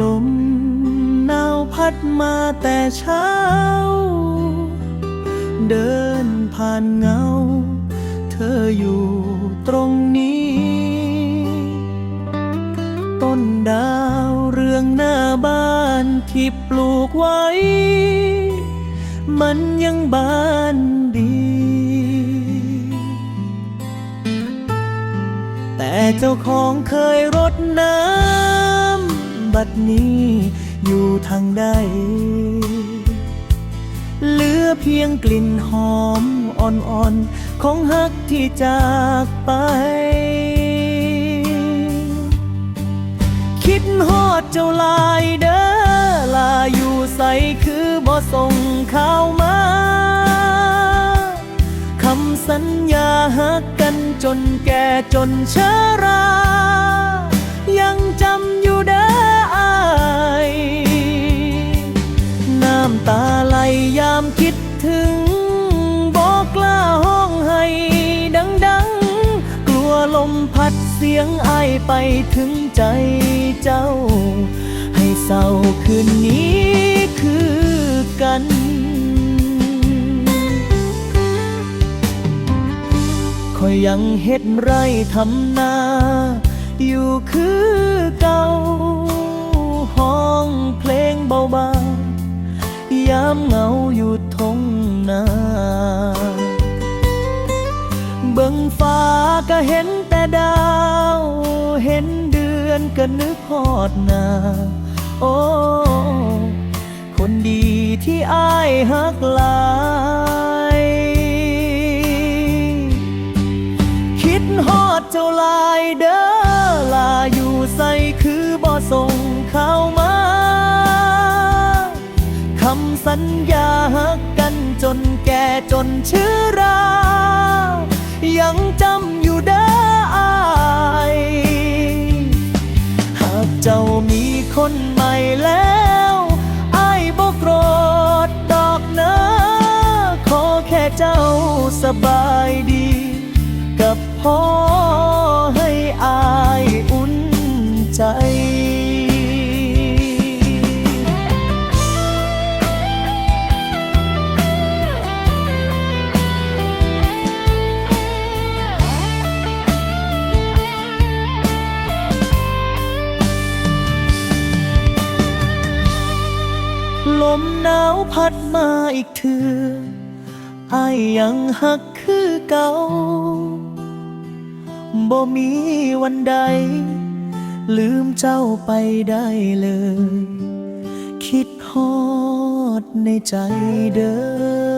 ลมหนาวพัดมาแต่เช้า เดินผ่านเงา เธออยู่ตรงนี้ ที่ปลูกไว้ มันยังบานดี แต่เจ้าของเคยรดน้ำ บัดนี้อยู่ทางใด เหลือเพียงกลิ่นหอมอ่อนๆ ของฮักที่จากไปคิดฮอดเจ้าลาย ใสคือบ่ส่งข่าวมาคำสัญญาหักกันจนแก่จนชรา ยังจำอยู่เด้ออายน้ำตาไหลยามคิดถึงบอกกล้าห้องให้ดังๆ กลัวลมพัดเสียงไอายไปถึงใจเจ้า ให้เศร้าคืนนี้ คือกันคอยยังเฮ็ดไรทำนา อยู่คือเก่าห้องเพลงเบาๆยามเหงาอยู่ทงนาเบิ่งฟ้าก็เห็นแต่ดาว เห็นเดือนก็นึกฮอดนา โอ้ คนดีที่อ้ายหักหลาย คิดฮอดเจ้าลายเด้อลาอยู่ใส่คือบ่ส่งเข้ามาคำสัญญาหักกันจนแก่จนเชื้อรา ยังจำอยู่เด้ออายหากเจ้ามีคนใหม่แล้ว เจ้าสบายดี กับพ่อให้อายอุ่นใจลมหนาวพัดมาอีกเถือ อายยังหักคือเก่าบ่มีวันใด ลืมเจ้าไปได้เลย คิดฮอดในใจเด้อ